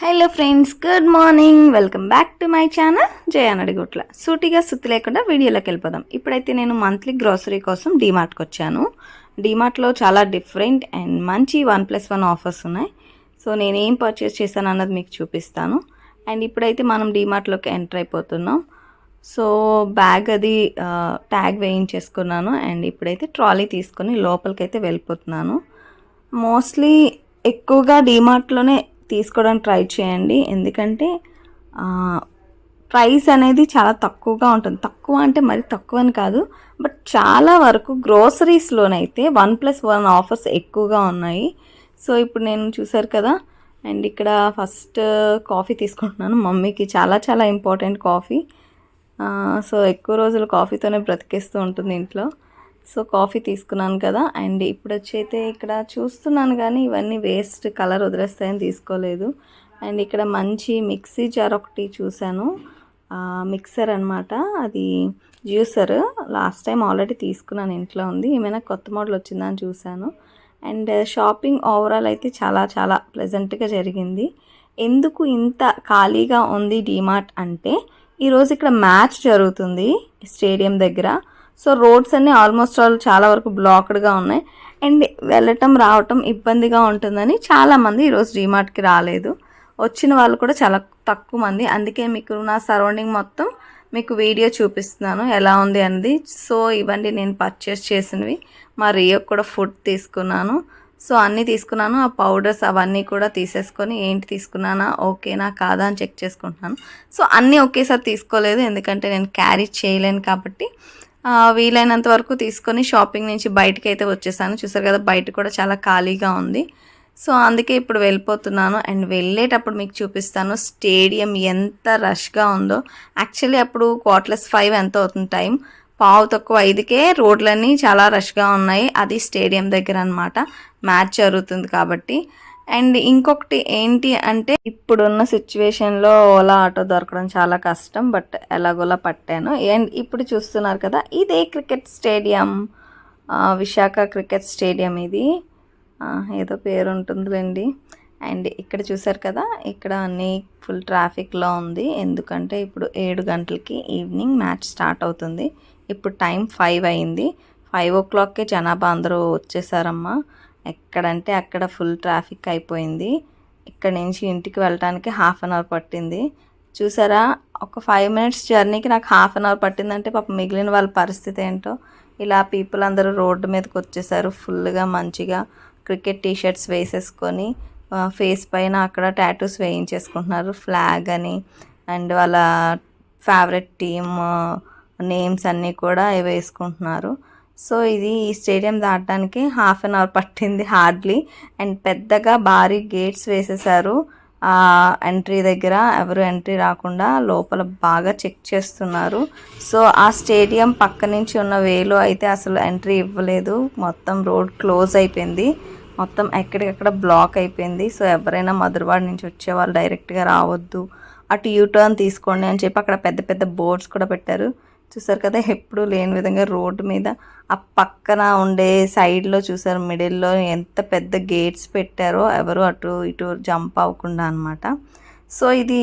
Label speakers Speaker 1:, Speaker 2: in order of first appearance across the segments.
Speaker 1: Hello friends good morning. Welcome back to my channel. జయానడిగుట్ల సూటిగా సుత్తి లేకుండా వీడియోలోకి వెళ్ళిపోదాం. ఇప్పుడైతే నేను మంత్లీ గ్రోసరీ కోసం డీమార్ట్కి వచ్చాను. డీమార్ట్లో చాలా డిఫరెంట్ అండ్ మంచి వన్ ప్లస్ వన్ ఆఫర్స్ ఉన్నాయి. సో నేను ఏం పర్చేస్ చేశాను అన్నది మీకు చూపిస్తాను. అండ్ ఇప్పుడైతే మనం డీమార్ట్లోకి ఎంటర్ అయిపోతున్నాం. సో బ్యాగ్ అది ట్యాగ్ వేయించేసుకున్నాను. అండ్ ఇప్పుడైతే ట్రాలీ తీసుకొని లోపలికైతే వెళ్ళిపోతున్నాను. మోస్ట్లీ ఎక్కువగా డీమార్ట్లోనే తీసుకోవడానికి ట్రై చేయండి. ఎందుకంటే ప్రైస్ అనేది చాలా తక్కువగా ఉంటుంది. తక్కువ అంటే మరి తక్కువ అని కాదు. బట్ చాలా వరకు గ్రోసరీస్లోనైతే వన్ ప్లస్ వన్ ఆఫర్స్ ఎక్కువగా ఉన్నాయి. సో ఇప్పుడు నేను చూసారు కదా అండ్ ఇక్కడ ఫస్ట్ కాఫీ తీసుకుంటున్నాను. మమ్మీకి చాలా చాలా ఇంపార్టెంట్ కాఫీ. సో ఎక్కువ రోజులు కాఫీతోనే బ్రతికేస్తూ ఉంటుంది ఇంట్లో. సో కాఫీ తీసుకున్నాను కదా అండ్ ఇప్పుడు వచ్చైతే అయితే ఇక్కడ చూస్తున్నాను కానీ ఇవన్నీ వేస్ట్ కలర్ వదిలేస్తాయని తీసుకోలేదు. అండ్ ఇక్కడ మంచి మిక్సీ జార్ ఒకటి చూశాను. మిక్సర్ అనమాట అది జ్యూసర్. లాస్ట్ టైం ఆల్రెడీ తీసుకున్నాను ఇంట్లో ఉంది. ఏమైనా కొత్త మోడల్ వచ్చిందా అని చూశాను. అండ్ షాపింగ్ ఓవరాల్ అయితే చాలా చాలా ప్లెజెంట్గా జరిగింది. ఎందుకు ఇంత ఖాళీగా ఉంది డీమార్ట్ అంటే ఈరోజు ఇక్కడ మ్యాచ్ జరుగుతుంది స్టేడియం దగ్గర. సో రోడ్స్ అన్నీ ఆల్మోస్ట్ ఆల్ చాలా వరకు బ్లాక్డ్గా ఉన్నాయి. అండ్ వెళ్ళటం రావటం ఇబ్బందిగా ఉంటుందని చాలామంది ఈరోజు డీమార్ట్కి రాలేదు. వచ్చిన వాళ్ళు కూడా చాలా తక్కువ మంది. అందుకే మీకు నా సరౌండింగ్ మొత్తం మీకు వీడియో చూపిస్తున్నాను ఎలా ఉంది అనేది. సో ఇవన్నీ నేను పర్చేస్ చేసినవి. మా రియో కూడా ఫుడ్ తీసుకున్నాను. సో అన్నీ తీసుకున్నాను. ఆ పౌడర్స్ అవన్నీ కూడా తీసేసుకొని ఏంటి తీసుకున్నానా ఓకేనా కాదా అని చెక్ చేసుకుంటున్నాను. సో అన్నీ ఒకేసారి తీసుకోలేదు. ఎందుకంటే నేను క్యారీ చేయలేను కాబట్టి వీలైనంత వరకు తీసుకొని షాపింగ్ నుంచి బయటకి అయితే వచ్చేసాను. చూసారు కదా బయట కూడా చాలా ఖాళీగా ఉంది. సో అందుకే ఇప్పుడు వెళ్ళిపోతున్నాను. అండ్ వెళ్ళేటప్పుడు మీకు చూపిస్తాను స్టేడియం ఎంత రష్గా ఉందో. యాక్చువల్లీ అప్పుడు క్వార్ట్లస్ ఫైవ్ ఎంత అవుతుంది టైం? పావు తక్కువ ఐదుకే రోడ్లన్నీ చాలా రష్గా ఉన్నాయి. అది స్టేడియం దగ్గర అనమాట మ్యాచ్ జరుగుతుంది కాబట్టి. అండ్ ఇంకొకటి ఏంటి అంటే ఇప్పుడున్న సిచ్యువేషన్లో ఓలా ఆటో దొరకడం చాలా కష్టం బట్ ఎలాగోలా పట్టాను. అండ్ ఇప్పుడు చూస్తున్నారు కదా ఇదే cricket stadium Visakha cricket stadium ఇది. ఏదో పేరు ఉంటుందిలేండి. అండ్ ఇక్కడ చూసారు కదా ఇక్కడ అన్ని ఫుల్ ట్రాఫిక్లో ఉంది. ఎందుకంటే ఇప్పుడు ఏడు గంటలకి ఈవినింగ్ మ్యాచ్ స్టార్ట్ అవుతుంది. ఇప్పుడు టైం ఫైవ్ అయింది. ఫైవ్ ఓ క్లాక్కే జనాభా అందరూ వచ్చేసారమ్మా. ఎక్కడంటే అక్కడ ఫుల్ ట్రాఫిక్ అయిపోయింది. ఇక్కడ నుంచి ఇంటికి వెళ్ళటానికి హాఫ్ అన్ అవర్ పట్టింది. చూసారా? ఒక ఫైవ్ మినిట్స్ జర్నీకి నాకు హాఫ్ అన్ అవర్ పట్టిందంటే పాప మిగిలిన వాళ్ళ పరిస్థితి ఏంటో. ఇలా పీపుల్ అందరూ రోడ్డు మీదకి వచ్చేసారు ఫుల్గా మంచిగా. క్రికెట్ టీషర్ట్స్ వేసేసుకొని ఫేస్ పైన అక్కడ టాటూస్ వేయించేసుకుంటున్నారు. ఫ్లాగ్ అని అండ్ వాళ్ళ ఫేవరెట్ టీమ్ నేమ్స్ అన్నీ కూడా వేసుకుంటున్నారు. సో ఇది ఈ స్టేడియం దాటడానికి హాఫ్ అన్ అవర్ పట్టింది హార్డ్లీ. అండ్ పెద్దగా భారీ గేట్స్ వేసేసారు. ఆ ఎంట్రీ దగ్గర ఎవరు ఎంట్రీ రాకుండా లోపల బాగా చెక్ చేస్తున్నారు. సో ఆ స్టేడియం పక్క నుంచి ఉన్న వేలో అయితే అసలు ఎంట్రీ ఇవ్వలేదు. మొత్తం రోడ్ క్లోజ్ అయిపోయింది. మొత్తం ఎక్కడికక్కడ బ్లాక్ అయిపోయింది. సో ఎవరైనా మధురవాడ నుంచి వచ్చే వాళ్ళు డైరెక్ట్గా రావద్దు. అటు యూటర్న్ తీసుకోండి అని చెప్పి అక్కడ పెద్ద పెద్ద బోర్డ్స్ కూడా పెట్టారు. చూసారు కదా ఎప్పుడు లేని విధంగా రోడ్డు మీద ఆ పక్కన ఉండే సైడ్లో చూసారు మిడిల్లో ఎంత పెద్ద గేట్స్ పెట్టారో ఎవరు అటు ఇటు జంప్ అవ్వకుండా అనమాట సో ఇది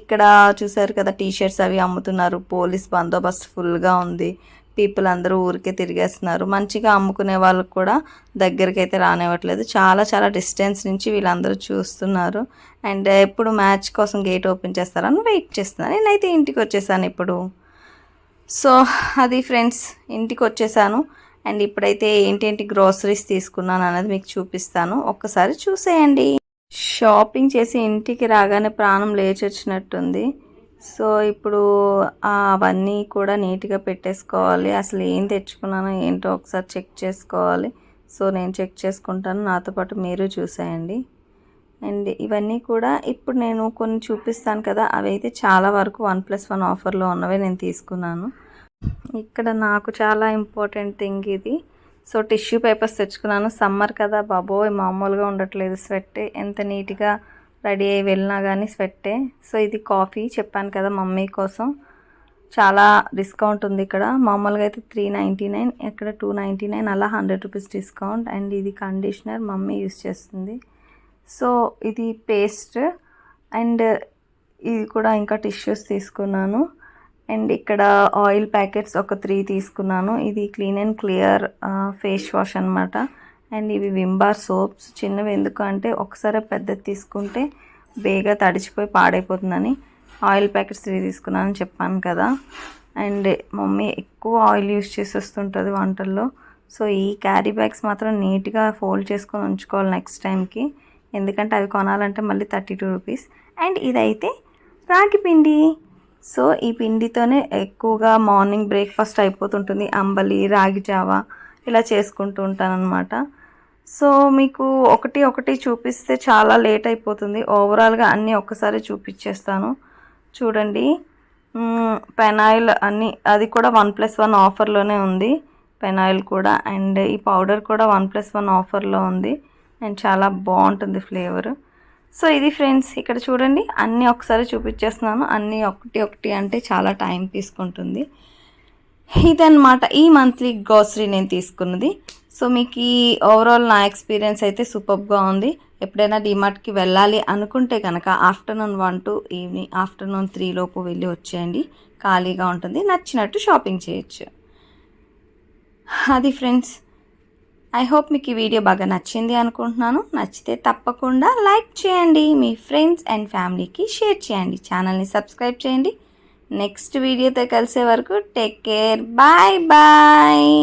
Speaker 1: ఇక్కడ చూసారు కదా టీ షర్ట్స్ అవి అమ్ముతున్నారు పోలీస్ బందోబస్తు ఫుల్గా ఉంది. పీపుల్ అందరూ ఊరికే తిరిగేస్తున్నారు. మంచిగా అమ్ముకునే వాళ్ళకి కూడా దగ్గరికి అయితే రానివ్వట్లేదు. చాలా చాలా డిస్టెన్స్ నుంచి వీళ్ళందరూ చూస్తున్నారు. అండ్ ఎప్పుడు మ్యాచ్ కోసం గేట్ ఓపెన్ చేస్తారని వెయిట్ చేస్తున్నాను. నేనైతే ఇంటికి వచ్చేసాను ఇప్పుడు. సో అది ఫ్రెండ్స్ ఇంటికి వచ్చేసాను అండ్ ఇప్పుడైతే ఏంటేంటి గ్రోసరీస్ తీసుకున్నాను అనేది మీకు చూపిస్తాను. ఒక్కసారి చూసేయండి. షాపింగ్ చేసి ఇంటికి రాగానే ప్రాణం లేచి వచ్చినట్టుంది సో ఇప్పుడు అవన్నీ కూడా నీట్గా పెట్టేసుకోవాలి. అసలు ఏం తెచ్చుకున్నానో ఏంటో ఒకసారి చెక్ చేసుకోవాలి. సో నేను చెక్ చేసుకుంటాను. నాతో పాటు మీరు చూసేయండి. అండ్ ఇవన్నీ కూడా ఇప్పుడు నేను కొన్ని చూపిస్తాను కదా అవైతే చాలా వరకు వన్ ప్లస్ వన్ ఆఫర్లో ఉన్నవే నేను తీసుకున్నాను. ఇక్కడ నాకు చాలా ఇంపార్టెంట్ థింగ్ ఇది. సో టిష్యూ పేపర్స్ తెచ్చుకున్నాను. సమ్మర్ కదా బాబోయ్ మామూలుగా ఉండట్లేదు స్వెట్ ఎంత నీట్గా రెడీ అయ్యి వెళ్ళినా కానీ స్వెట్టే. సో ఇది కాఫీ చెప్పాను కదా మమ్మీ కోసం. చాలా డిస్కౌంట్ ఉంది ఇక్కడ. మామూలుగా అయితే త్రీ నైంటీ నైన్ ఇక్కడ టూ నైంటీ నైన్ అలా హండ్రెడ్ రూపీస్ డిస్కౌంట్. అండ్ ఇది కండిషనర్ మమ్మీ యూస్ చేస్తుంది. సో ఇది పేస్ట్ అండ్ ఇది కూడా ఇంకా టిష్యూస్ తీసుకున్నాను. అండ్ ఇక్కడ ఆయిల్ ప్యాకెట్స్ ఒక త్రీ తీసుకున్నాను. ఇది clean and clear face wash అనమాట అండ్ ఇవి వింబార్ సోప్స్. చిన్నవి ఎందుకు అంటే ఒకసారి పెద్దది తీసుకుంటే బేగా తడిచిపోయి పాడైపోతుందని. ఆయిల్ ప్యాకెట్స్ త్రీ తీసుకున్నాను చెప్పాను కదా. అండ్ మమ్మీ ఎక్కువ ఆయిల్ యూస్ చేసి వస్తుంటుంది వంటల్లో. సో ఈ క్యారీ బ్యాగ్స్ మాత్రం నీట్గా ఫోల్డ్ చేసుకొని ఉంచుకోవాలి నెక్స్ట్ టైంకి. ఎందుకంటే అవి కొనాలంటే మళ్ళీ థర్టీ టూ రూపీస్. అండ్ ఇదైతే రాగి పిండి. సో ఈ పిండితోనే ఎక్కువగా మార్నింగ్ బ్రేక్ఫాస్ట్ అయిపోతుంటుంది. అంబలి రాగి జావా ఇలా చేసుకుంటూ ఉంటానన్నమాట. సో మీకు ఒకటి ఒకటి చూపిస్తే చాలా లేట్ అయిపోతుంది. ఓవరాల్గా అన్నీ ఒక్కసారి చూపించేస్తాను చూడండి. పెనాయిల్ అన్నీ అది కూడా వన్ ప్లస్ వన్ ఆఫర్లోనే ఉంది. పెనాయిల్ కూడా అండ్ ఈ పౌడర్ కూడా వన్ ప్లస్ వన్ ఆఫర్లో ఉంది. అండ్ చాలా బాగుంటుంది ఫ్లేవర్. సో ఇది ఫ్రెండ్స్ ఇక్కడ చూడండి అన్నీ ఒకసారి చూపించేస్తున్నాను. అన్నీ ఒకటి ఒకటి అంటే చాలా టైం తీసుకుంటుంది. ఇదన్నమాట ఈ మంత్లీ గ్రోసరీ నేను తీసుకున్నది. సో మీకు ఈ ఓవరాల్ నా ఎక్స్పీరియన్స్ అయితే సూపర్గా ఉంది. ఎప్పుడైనా డిమార్ట్కి వెళ్ళాలి అనుకుంటే కనుక afternoon one to evening afternoon three లోపు వెళ్ళి వచ్చేయండి. ఖాళీగా ఉంటుంది నచ్చినట్టు షాపింగ్ చేయొచ్చు. అది ఫ్రెండ్స్ ఐ హోప్ మీకు ఈ వీడియో బాగా నచ్చింది అనుకుంటున్నాను. నచ్చితే తప్పకుండా లైక్ చేయండి. మీ ఫ్రెండ్స్ అండ్ ఫ్యామిలీకి షేర్ చేయండి. ఛానల్ని సబ్స్క్రైబ్ చేయండి. నెక్స్ట్ వీడియోతో కలిసే వరకు టేక్ కేర్. Bye bye.